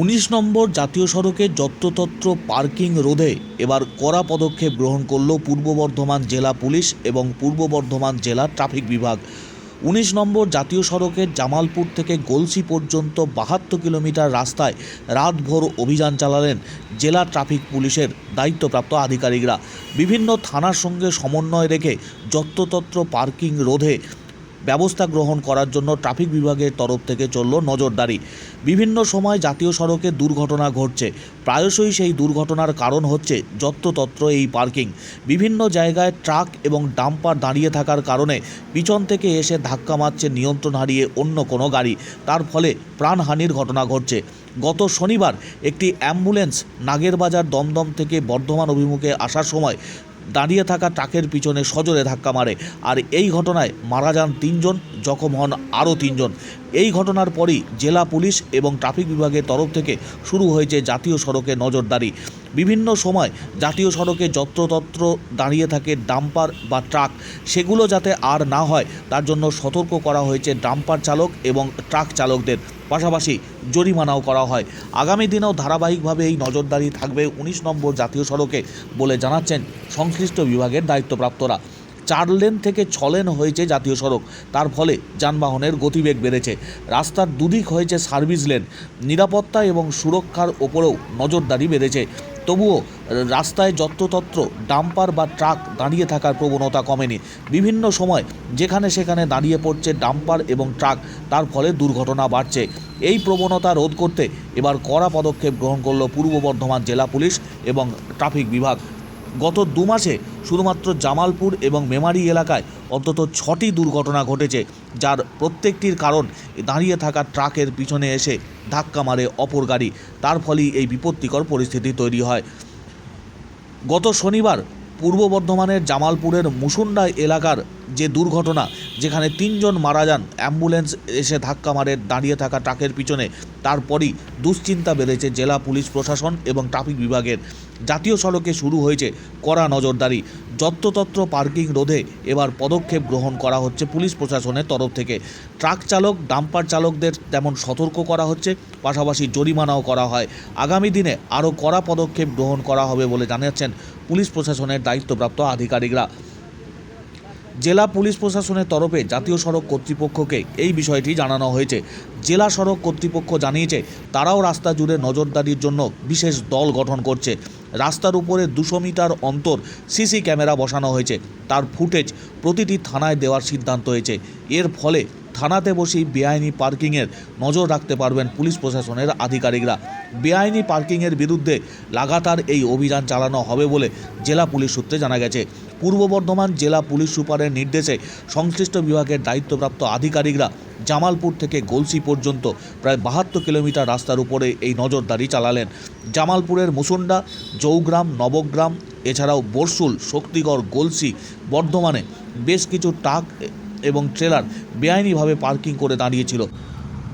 উনিশ নম্বর জাতীয় সড়কে যত্রতত্র পার্কিং রোধে এবার কড়া পদক্ষেপ গ্রহণ করল পূর্ব বর্ধমান জেলা পুলিশ এবং পূর্ব বর্ধমান জেলা ট্রাফিক বিভাগ। উনিশ নম্বর জাতীয় সড়কের জামালপুর থেকে গলসি পর্যন্ত বাহাত্তর কিলোমিটার রাস্তায় রাতভর অভিযান চালালেন জেলা ট্রাফিক পুলিশের দায়িত্বপ্রাপ্ত আধিকারিকরা। বিভিন্ন থানার সঙ্গে সমন্বয় রেখে যত্রতত্র পার্কিং রোধে ব্যবস্থা গ্রহণ করার জন্য ট্রাফিক বিভাগের তরফ থেকে চলল নজরদারি। বিভিন্ন সময় জাতীয় সড়কে দুর্ঘটনা ঘটছে। প্রায়শই সেই দুর্ঘটনার কারণ হচ্ছে যত্রতত্র এই পার্কিং। বিভিন্ন জায়গায় ট্রাক এবং ডাম্পার দাঁড়িয়ে থাকার কারণে পিছন থেকে এসে ধাক্কা মারছে নিয়ন্ত্রণ হারিয়ে অন্য কোনো গাড়ি। তার ফলে প্রাণহানির ঘটনা ঘটছে। গত শনিবার একটি অ্যাম্বুলেন্স নাগেরবাজার দমদম থেকে বর্ধমান অভিমুখে আসার সময় দাঁড়িয়ে থাকা ট্রাকের পিছনে সজোরে ধাক্কা মারে। আর এই ঘটনায় মারা যান তিনজন, জখম হন আরও তিনজন। এই ঘটনার পরই জেলা পুলিশ এবং ট্রাফিক বিভাগের তরফ থেকে শুরু হয়েছে জাতীয় সড়কে নজরদারি। বিভিন্ন সময় জাতীয় সড়কে যত্রতত্র দাঁড়িয়ে থাকে ডাম্পার বা ট্রাক। সেগুলো যাতে আর না হয়, তার জন্য সতর্ক করা হয়েছে ডাম্পার চালক এবং ট্রাক চালকদের। পাশাপাশি জরিমানাও করা হয়। আগামী দিনেও ধারাবাহিকভাবে এই নজরদারি থাকবে উনিশ নম্বর জাতীয় সড়কে বলে জানাচ্ছেন সংশ্লিষ্ট বিভাগের দায়িত্বপ্রাপ্তরা। চার লেন থেকে ছ লেন হয়েছে জাতীয় সড়ক, তার ফলে যানবাহনের গতিবেগ বেড়েছে। রাস্তার দুদিক হয়েছে সার্ভিস লেন। নিরাপত্তা এবং সুরক্ষার ওপরেও নজরদারি বেড়েছে। তবুও রাস্তায় যত্রতত্র ডাম্পার বা ট্রাক দাঁড়িয়ে থাকার প্রবণতা কমেনি। বিভিন্ন সময় যেখানে সেখানে দাঁড়িয়ে পড়ছে ডাম্পার এবং ট্রাক, তার ফলে দুর্ঘটনা বাড়ছে। এই প্রবণতা রোধ করতে এবার কড়া পদক্ষেপ গ্রহণ করল পূর্ব বর্ধমান জেলা পুলিশ এবং ট্রাফিক বিভাগ। গত দু মাসে শুধুমাত্র জামালপুর এবং মেমারি এলাকায় অন্তত ছটি দুর্ঘটনা ঘটেছে, যার প্রত্যেকটির কারণ দাঁড়িয়ে থাকা ট্রাকের পিছনে এসে ধাক্কা মারে অপর গাড়ি। তার ফলেই এই বিপত্তিকর পরিস্থিতি তৈরি হয়। গত শনিবার পূর্ব বর্ধমানের জামালপুরের মুসুন্ডা এলাকার যে দুর্ঘটনা, যেখানে তিনজন মারা যান, অ্যাম্বুলেন্স এসে ধাক্কা মারে দাঁড়িয়ে থাকা ট্রাকের পিছনে। তারপরই দুশ্চিন্তা বেড়েছে জেলা পুলিশ প্রশাসন এবং ট্রাফিক বিভাগের। জাতীয় সড়কে শুরু হয়েছে কড়া নজরদারি। যত্রতত্র পার্কিং রোধে এবার পদক্ষেপ গ্রহণ করা হচ্ছে পুলিশ প্রশাসনের তরফ থেকে। ট্রাক চালক, ডাম্পার চালকদের তেমন সতর্ক করা হচ্ছে, পাশাপাশি জরিমানাও করা হয়। আগামী দিনে আরও কড়া পদক্ষেপ গ্রহণ করা হবে বলে জানাচ্ছেন পুলিশ প্রশাসনের দায়িত্বপ্রাপ্ত আধিকারিকরা। জেলা পুলিশ প্রশাসনের তরফে জাতীয় সড়ক কর্তৃপক্ষকে এই বিষয়টি জানানো হয়েছে। জেলা সড়ক কর্তৃপক্ষ জানিয়েছে, তারাও রাস্তা জুড়ে নজরদারির জন্য বিশেষ দল গঠন করছে। রাস্তার উপরে দুশো মিটার অন্তর সিসি ক্যামেরা বসানো হয়েছে। তার ফুটেজ প্রতিটি থানায় দেওয়ার সিদ্ধান্ত হয়েছে। এর ফলে থানাতে বসেই বেআইনি পার্কিংয়ের নজর রাখতে পারবেন পুলিশ প্রশাসনের আধিকারিকরা। বেআইনি পার্কিংয়ের বিরুদ্ধে লাগাতার এই অভিযান চালানো হবে বলে জেলা পুলিশ সূত্রে জানা গেছে। পূর্ব বর্ধমান জেলা পুলিশ সুপারের নির্দেশে সংশ্লিষ্ট বিভাগের দায়িত্বপ্রাপ্ত আধিকারিকরা জামালপুর থেকে গলসি পর্যন্ত প্রায় বাহাত্তর কিলোমিটার রাস্তার উপরে এই নজরদারি চালালেন। জামালপুরের মুসুন্ডা, জৌগ্রাম, নবগ্রাম, এছাড়াও বরশুল, শক্তিগড়, গলসি বর্ধমানে বেশ কিছু ট্রাক এবং ট্রেলার বেআইনিভাবে পার্কিং করে দাঁড়িয়েছিল।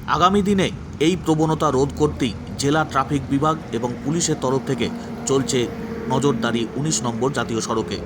আগামী দিনে এই প্রবণতা রোধ করতেই জেলা ট্রাফিক বিভাগ এবং পুলিশের তরফ থেকে চলছে নজরদারি উনিশ নম্বর জাতীয় সড়কে।